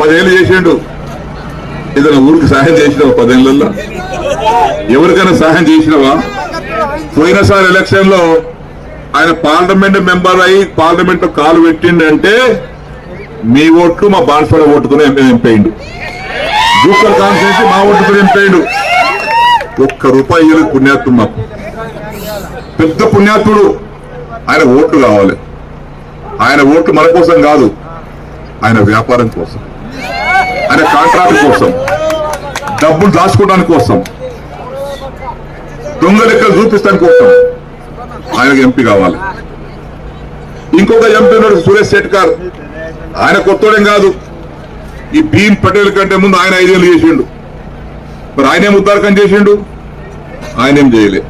పదేళ్ళు చేసిండు. ఇతను ఊరికి సహాయం చేసినావా పదేళ్ళలో ఎవరికైనా సహాయం చేసినావా? పోయినసారి ఎలక్షన్లో ఆయన పార్లమెంట్ మెంబర్ అయి పార్లమెంట్ కాలు పెట్టిండంటే మీ ఓట్లు మా బాన్స్వాడ ఓటుతోనే ఎంపేయండు. జూకర్ కాన్స్టిట్యూన్సీ మా ఓటుతో ఎంపేయండు. ఒక్క రూపాయి పుణ్యాత్తుడు మాకు. పెద్ద పుణ్యాత్తుడు ఆయన ఓట్లు కావాలి. ఆయన ఓట్లు మన కోసం కాదు. ఆయన వ్యాపారం కోసం ఆయన కాంట్రాక్ట్ కోసం డబ్బులు దాచుకోవడానికి కోసం దొంగ లెక్కలు చూపిస్తానికి కోసం ఆయనకు ఎంపీ కావాలి. ఇంకొక ఎంపీ ఉన్నాడు సురేష్ శెట్కర్. ఆయన కొత్తోడేం కాదు. ఈ భీమ్ పటేల్ కంటే ముందు ఆయన ఐదేళ్ళు చేసిండు. మరి ఆయన ఏం ఉద్దారకం చేసిండు? ఆయన ఏం చేయలే.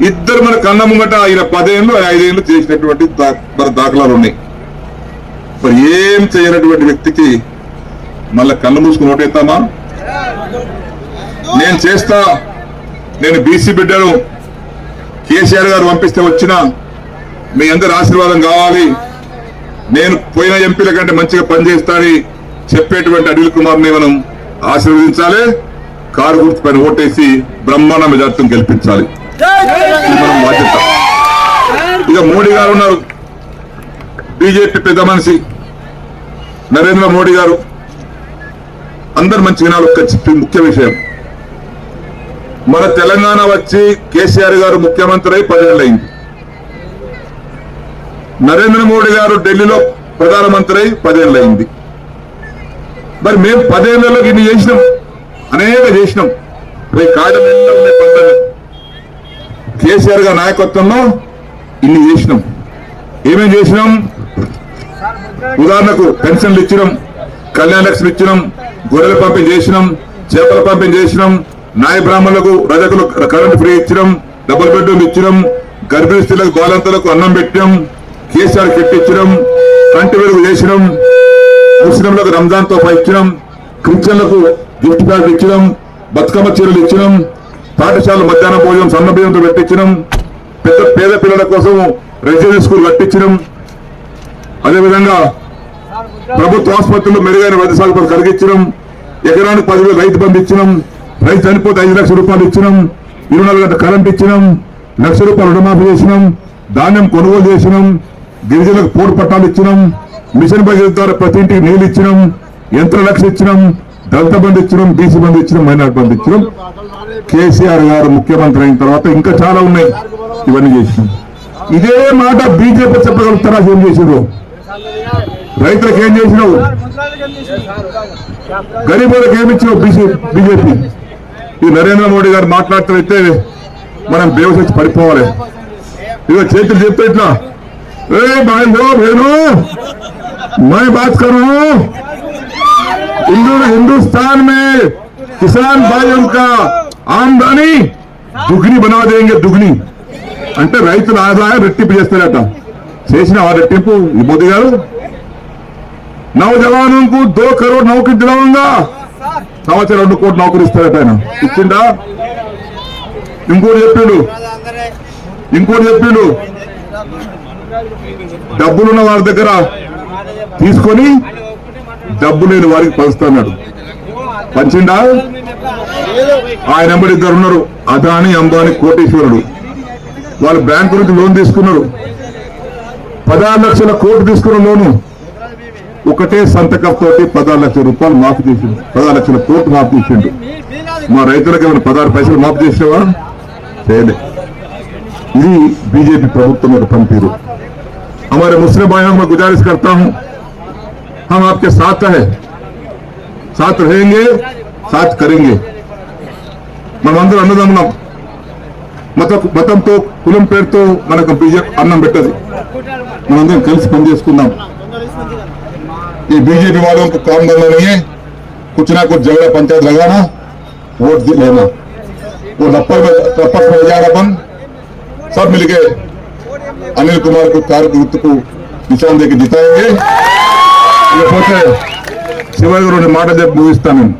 ఇద్దరు మన కన్న ముంగట ఆయన పదేళ్ళు ఆయన ఐదేళ్ళు చేసినటువంటి దా- మరి దాఖలాలు ఉన్నాయి. మరి ఏం చేయనటువంటి వ్యక్తికి మళ్ళా కళ్ళు మూసుకుని ఓటేస్తామా నేను చేస్తా. నేను బీసీ బిడ్డను కేసీఆర్ గారు పంపిస్తే వచ్చిన మీ అందరి ఆశీర్వాదం కావాలి. నేను పోయిన ఎంపీల కంటే మంచిగా పనిచేస్తానని చెప్పేటువంటి అనిల్ కుమార్ని మనం ఆశీర్వదించాలి. కారు గుర్తు పైన ఓటేసి బ్రహ్మాండ మెజార్టీని గెలిపించాలి. మనం బాధ్యత. ఇక మోడీ గారు ఉన్నారు. బీజేపీ పెద్ద మనిషి. నరేంద్ర మోడీ గారు అందరు మంచి వినాలి ఒక్క చెప్పి ముఖ్య విషయం. మన తెలంగాణ వచ్చి కేసీఆర్ గారు ముఖ్యమంత్రి అయి పదేళ్ళు అయింది నరేంద్ర మోడీ గారు ఢిల్లీలో ప్రధానమంత్రి అయి పదేళ్ళు అయింది మరి మేము పదేళ్ళలో ఇన్ని చేసినాం. అనేక చేసినాం. రేపు కాయడం కేసీఆర్ గారి నాయకత్వంలో ఇన్ని చేసినాం. ఏమేం చేసినాం? ఉదాహరణకు పెన్షన్లు ఇచ్చినాం కళ్యాణ లక్ష్మి ఇచ్చినాం గొర్రెల పంపిణీ చేసినాం చేపల పంపిణీ చేసినాం నాయ బ్రాహ్మణులకు రజకులు కరెంట్ ఫ్రీ ఇచ్చినాం డబుల్ బెడ్రూమ్ ఇచ్చినాం గర్భిణీ స్త్రీలకు బాలంతలకు అన్నం పెట్టినాం కేసీఆర్ కిట్ ఇచ్చినాం కంటి వెలుగు చేసినాం ముస్లింలకు రంజాన్ తోఫా ఇచ్చినాం క్రిస్టియన్లకు గిఫ్ట్ బ్యాగ్ ఇచ్చినాం బతుకమ్మ చీరలు ఇచ్చినాం పాఠశాల మధ్యాహ్న భోజనం సన్న బియ్యంతో పెట్టించినాం పెద్ద పేద పిల్లల కోసం రెసిడెన్సీ స్కూల్ కట్టించినాం అదేవిధంగా ప్రభుత్వ ఆసుపత్రుల్లో మెరుగైన వైద్య సౌకర్యం కలిగించడం ఎకరానికి పదివేలు రైతు బంధు ఇచ్చినాం. రైతు చనిపోతే ఐదు లక్షల రూపాయలు ఇచ్చినాం. ఇరవై నాలుగు గంటల కరెంట్ ఇచ్చినాం. లక్ష రూపాయలు రుణమాఫీ చేసినాం. ధాన్యం కొనుగోలు చేసినాం. గిరిజనులకు పోటు పట్టాలు ఇచ్చినాం. మిషన్ బడ్జెట్ ద్వారా ప్రతి ఇంటికి నీళ్ళు ఇచ్చినాం. యంత్ర లక్ష ఇచ్చినాం. దళిత బంధు ఇచ్చినాం. బీసీ బంధు ఇచ్చినాం. మైనార్టీ బంధు ఇచ్చినాం. కేసీఆర్ గారు ముఖ్యమంత్రి అయిన తర్వాత ఇంకా చాలా ఉన్నాయి. ఇవన్నీ చేసినాం. ఇదే మాట బీజేపీ చెప్పగలుగుతారా? ఏం చేసిండ్రు రైతులకు ఏం చేసినావు గరీబులకు ఏమి ఇచ్చినావు బీసీ బీజేపీ ఈ నరేంద్ర మోడీ గారు మాట్లాడుతుంటే మనం బేవసచ్చి పడిపోవాలి ఇక చేతులు చెప్తే ఇట్లా ఏ భాయ్ లో బహను मैं बात करूं हिंदू हिंदुस्तान में किसान भाइयों का आमदनी दुगनी बना देंगे दुगनी అంటే రైతుల ఆదాయం రెట్టింపు చేస్తారట చేసిన వారి రెట్టింపు మోదీ గారు? నవజవానుకు దో కరోడ్ నౌకరీ దిలవంగా సంవత్సరం రెండు కోట్లు నౌకరీ ఇస్తారట ఆయన. ఇచ్చిండా? ఇంకోటి చెప్పిండు. ఇంకోటి చెప్పిండు. డబ్బులున్న వారి దగ్గర తీసుకొని డబ్బు లేని వారికి పంచుతున్నాడు. పంచిండా? ఆయన వెంబడి ఇద్దరు ఉన్నారు. అదాని అంబాని కోటేశ్వరుడు. వాళ్ళు బ్యాంకు నుంచి లోన్ తీసుకున్నారు. పదహారు లక్షల కోట్లు తీసుకున్న లోను ఒకటే సంతకం తోటి పదహారు లక్షల రూపాయలు మాఫీ చేసిండు పదహారు లక్షల కోట్లు మాఫీ చేసిండు మా రైతులకు ఏమైనా పదహారు పైసలు మాఫీ చేసావా చేయలే ఇది बीजेपी ప్రభుత్వం యొక్క పనితీరు हमारे मुस्लिम भाइयों को मैं गुजारिश करता हूं हम आपके साथ है साथ रहेंगे साथ करेंगे మనమందరం అన్నదమ్ములం మత మతంతో కులం పేరుతో మనకు బీజేపీ అన్నం పెట్టదు మనందరం కలిసి పనిచేసుకుందాం ये बीजेपी वालों को काम करना नहीं है कुछ ना कुछ झगड़ा पंचायत लगाना वोट दे लेना वो नप्पर में नप्पर में जा रहा अपन सब मिलके अनिल कुमार को कार गुर्तु को నిశాన్ దగ్గర జితాయింది లేకపోతే శివయ్య గారు రెండు మాట చెప్పి ముగిస్తాను నేను